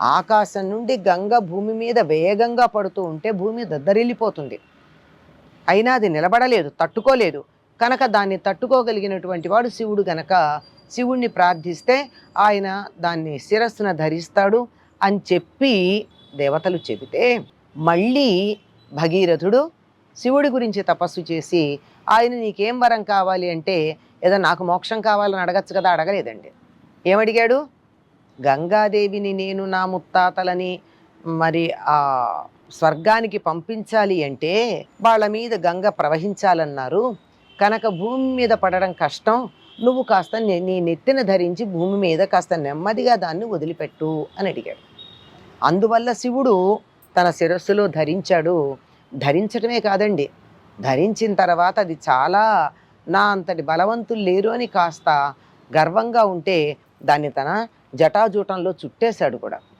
ఆకాశం నుండి గంగ భూమి మీద వేగంగా పడుతూ ఉంటే భూమి దద్దరిల్లిపోతుంది. అయినా అది నిలబడలేదు తట్టుకోలేదు. కనుక దాన్ని తట్టుకోగలిగినటువంటి వాడు శివుడు గనక శివుణ్ణి ప్రార్థిస్తే ఆయన దాన్ని శిరస్సున ధరిస్తాడు అని చెప్పి దేవతలు చెబితే మళ్ళీ భగీరథుడు శివుడి గురించి తపస్సు చేసి ఆయన నీకేం వరం కావాలి అంటే ఏదో నాకు మోక్షం కావాలని అడగచ్చు కదా అడగలేదండి. ఏమడిగాడు? గంగాదేవిని నేను నా ముత్తాతలని మరి ఆ స్వర్గానికి పంపించాలి అంటే వాళ్ళ మీద గంగ ప్రవహించాలన్నారు. కనుక భూమి మీద పడడం కష్టం. నువ్వు కాస్త నీ- నెత్తిన ధరించి భూమి మీద కాస్త నెమ్మదిగా దాన్ని వదిలిపెట్టు అని అడిగాడు. అందువల్ల శివుడు తన శిరస్సులో ధరించాడు. ధరించడమే కాదండి. ధరించిన తర్వాత అది చాలా నా అంతటి బలవంతులు లేరు అని కాస్త గర్వంగా ఉంటే దాన్ని తన జటాజూటంలో చుట్టేశాడు కూడా.